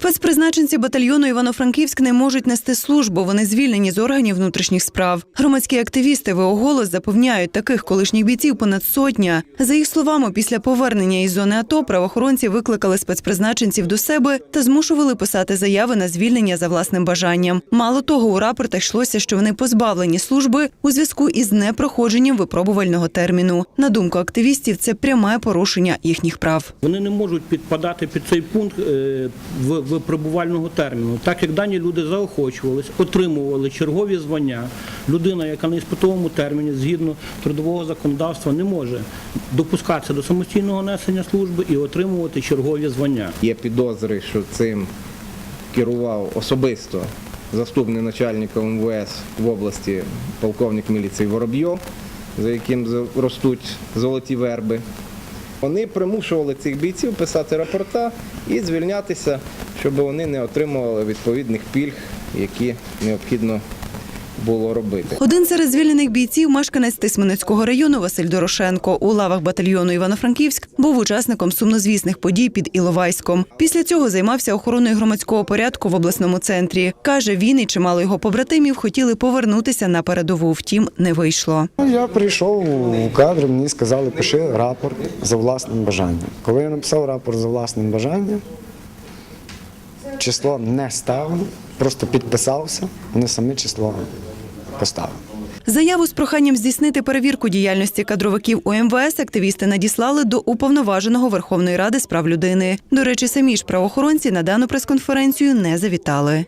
Спецпризначенці батальйону Івано-Франківськ не можуть нести службу. Вони звільнені з органів внутрішніх справ. Громадські активісти ВО «Голос» запевняють, таких колишніх бійців понад сотня. За їх словами, після повернення із зони АТО правоохоронці викликали спецпризначенців до себе та змушували писати заяви на звільнення за власним бажанням. Мало того, у рапортах йшлося, що вони позбавлені служби у зв'язку із непроходженням випробувального терміну. На думку активістів, це пряме порушення їхніх прав. Вони не можуть підпадати під цей пункт е, в- випробувального терміну, так як дані люди заохочувались, отримували чергові звання. Людина, яка на іспитовому терміні згідно трудового законодавства не може допускатися до самостійного несення служби і отримувати чергові звання. Є підозри, що цим керував особисто заступник начальника МВС в області полковник міліції Воробйов, за яким ростуть золоті верби. Вони примушували цих бійців писати рапорта і звільнятися, щоб вони не отримували відповідних пільг, які необхідно було робити. Один серед звільнених бійців, мешканець Тисменецького району Василь Дорошенко, у лавах батальйону Івано-Франківськ був учасником сумнозвісних подій під Іловайськом. Після цього займався охороною громадського порядку в обласному центрі. Каже, він і чимало його побратимів хотіли повернутися на передову, втім не вийшло. Ну, Я прийшов у кадр, мені сказали, пиши рапорт за власним бажанням. Коли я написав рапорт за власним бажанням, число не ставили, просто підписався, вони самі число поставили. Заяву з проханням здійснити перевірку діяльності кадровиків МВС активісти надіслали до уповноваженого Верховної Ради з прав людини. До речі, самі ж правоохоронці на дану прес-конференцію не завітали.